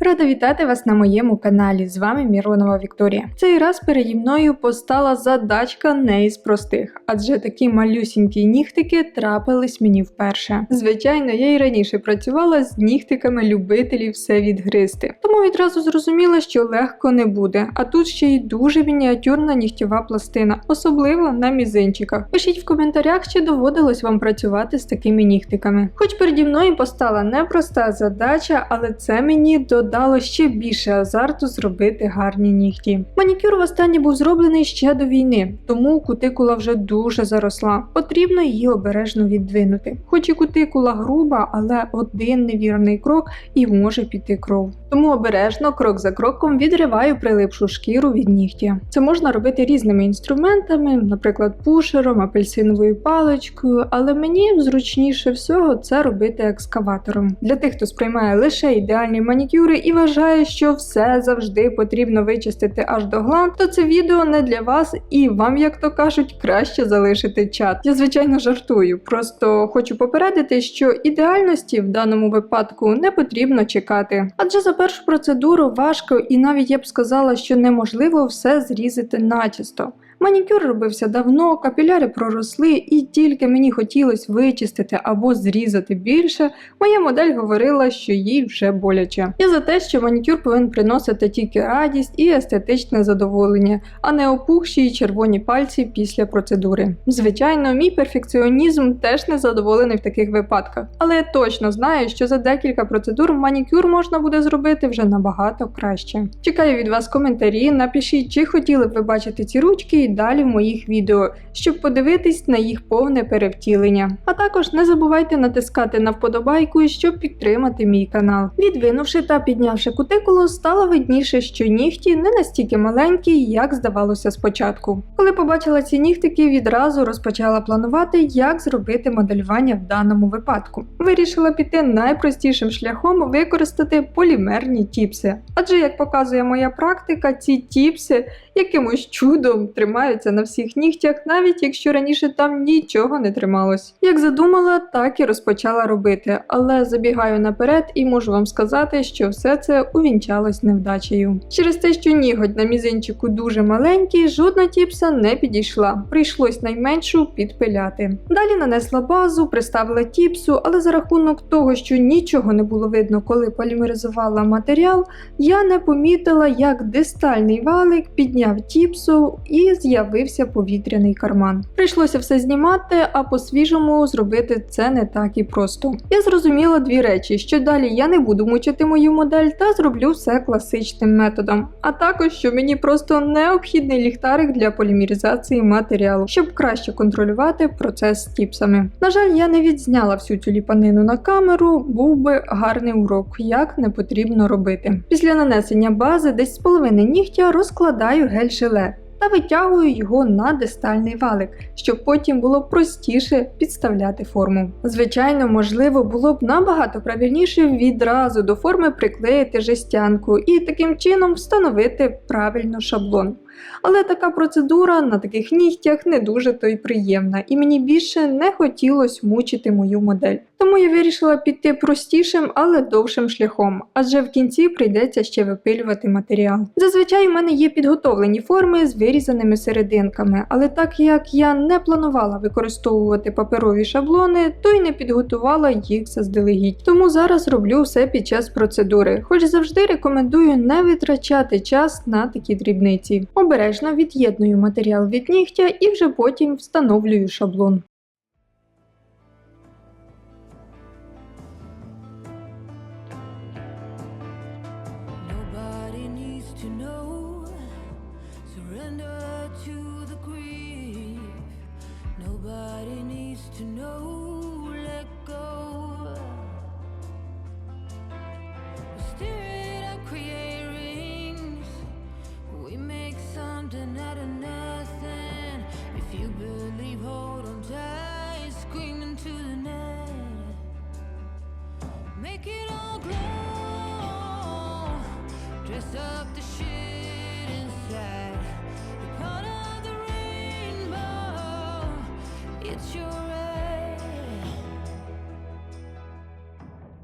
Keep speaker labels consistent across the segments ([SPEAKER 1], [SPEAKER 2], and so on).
[SPEAKER 1] Рада вітати вас на моєму каналі. З вами Міронова Вікторія. Цей раз переді мною постала задачка не із простих, адже такі малюсінькі нігтики трапились мені вперше. Звичайно, я і раніше працювала з нігтиками любителів все відгризти, тому відразу зрозуміла, що легко не буде. А тут ще й дуже мініатюрна нігтєва пластина, особливо на мізинчиках. Пишіть в коментарях, чи доводилось вам працювати з такими нігтиками. Хоч переді мною постала непроста задача, але це мені додало ще більше азарту зробити гарні нігті. Манікюр востаннє був зроблений ще до війни, тому кутикула вже дуже заросла. Потрібно її обережно віддвинути. Хоч і кутикула груба, але один невірний крок і може піти кров. Тому обережно, крок за кроком, відриваю прилипшу шкіру від нігтя. Це можна робити різними інструментами, наприклад, пушером, апельсиновою паличкою, але мені зручніше всього це робити екскаватором. Для тих, хто сприймає лише ідеальні манікюри і вважає, що все завжди потрібно вичистити аж до гланд, то це відео не для вас і вам, як то кажуть, краще залишити чат. Я звичайно жартую, просто хочу попередити, що ідеальності в даному випадку не потрібно чекати. Адже за першу процедуру важко і навіть я б сказала, що неможливо все зрізати начисто. Манікюр робився давно, капіляри проросли, і тільки мені хотілося вичистити або зрізати більше, моя модель говорила, що їй вже боляче. Я за те, що манікюр повинен приносити тільки радість і естетичне задоволення, а не опухші й червоні пальці після процедури. Звичайно, мій перфекціонізм теж не задоволений в таких випадках, але я точно знаю, що за декілька процедур манікюр можна буде зробити вже набагато краще. Чекаю від вас коментарі, напишіть, чи хотіли б ви бачити ці ручки далі в моїх відео, щоб подивитись на їх повне перевтілення. А також не забувайте натискати на вподобайку, щоб підтримати мій канал. Відвинувши та піднявши кутикулу, стало видніше, що нігті не настільки маленькі, як здавалося спочатку. Коли побачила ці нігтики, відразу розпочала планувати, як зробити моделювання в даному випадку. Вирішила піти найпростішим шляхом використати полімерні тіпси. Адже, як показує моя практика, ці тіпси якимось чудом тримаються на всіх нігтях, навіть якщо раніше там нічого не трималось. Як задумала, так і розпочала робити, але забігаю наперед і можу вам сказати, що все це увінчалось невдачею. Через те, що ніготь на мізинчику дуже маленький, жодна тіпса не підійшла. Прийшлось найменшу підпиляти. Далі нанесла базу, приставила тіпсу, але за рахунок того, що нічого не було видно, коли полімеризувала матеріал, я не помітила, як дистальний валик підняв тіпсу і з'явився повітряний карман. Прийшлося все знімати, а по-свіжому зробити це не так і просто. Я зрозуміла дві речі: що далі я не буду мучити мою модель та зроблю все класичним методом. А також що мені просто необхідний ліхтарик для полімеризації матеріалу, щоб краще контролювати процес з тіпсами. На жаль, я не відзняла всю цю ліпанину на камеру, був би гарний урок, як не потрібно робити. Після нанесення бази десь з половини нігтя розкладаю гель-желе та витягую його на дистальний валик, щоб потім було простіше підставляти форму. Звичайно, можливо, було б набагато правильніше відразу до форми приклеїти жестянку і таким чином встановити правильно шаблон. Але така процедура на таких нігтях не дуже то й приємна, і мені більше не хотілося мучити мою модель. Тому я вирішила піти простішим, але довшим шляхом, адже в кінці прийдеться ще випилювати матеріал. Зазвичай у мене є підготовлені форми з вирізаними серединками, але так як я не планувала використовувати паперові шаблони, то й не підготувала їх заздалегідь. Тому зараз роблю все під час процедури, хоч завжди рекомендую не витрачати час на такі дрібниці. Обережно від'єдную матеріал від нігтя і вже потім встановлюю шаблон.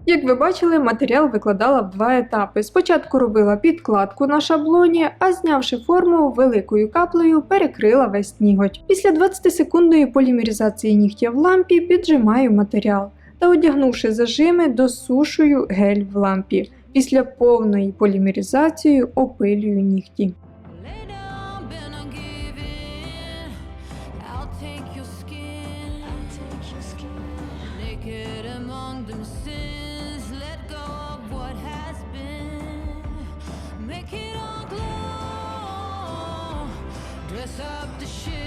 [SPEAKER 1] Як ви бачили, матеріал викладала в два етапи. Спочатку робила підкладку на шаблоні, а знявши форму великою каплею, перекрила весь ніготь. Після 20-секундної полімеризації нігтя в лампі піджимаю матеріал та одягнувши зажими, досушую гель в лампі. Після повної полімеризації опилюю нігті.
[SPEAKER 2] Up the shit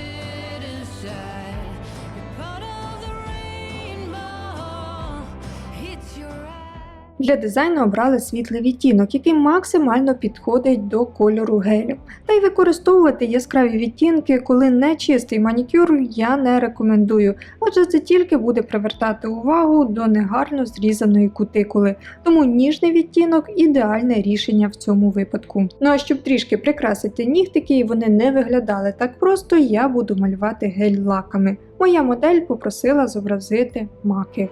[SPEAKER 1] Для дизайну обрали світлий відтінок, який максимально підходить до кольору гелю. Та й використовувати яскраві відтінки, коли не чистий манікюр, я не рекомендую, адже це тільки буде привертати увагу до негарно зрізаної кутикули. Тому ніжний відтінок ідеальне рішення в цьому випадку. Ну а щоб трішки прикрасити нігтики і вони не виглядали так просто, я буду малювати гель лаками. Моя модель попросила зобразити маки.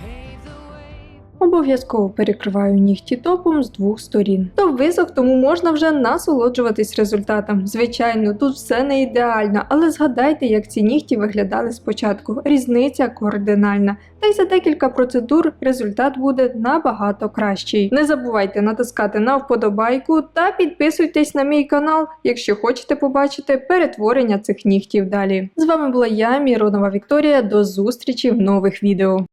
[SPEAKER 2] Pave the way.
[SPEAKER 1] Обов'язково перекриваю нігті топом з двох сторін. Висох, тому можна вже насолоджуватись результатом. Звичайно, тут все не ідеально, але згадайте, як ці нігті виглядали спочатку. Різниця кардинальна. Та й за декілька процедур результат буде набагато кращий. Не забувайте натискати на вподобайку та підписуйтесь на мій канал, якщо хочете побачити перетворення цих нігтів далі. З вами була я, Міронова Вікторія. До зустрічі в нових відео.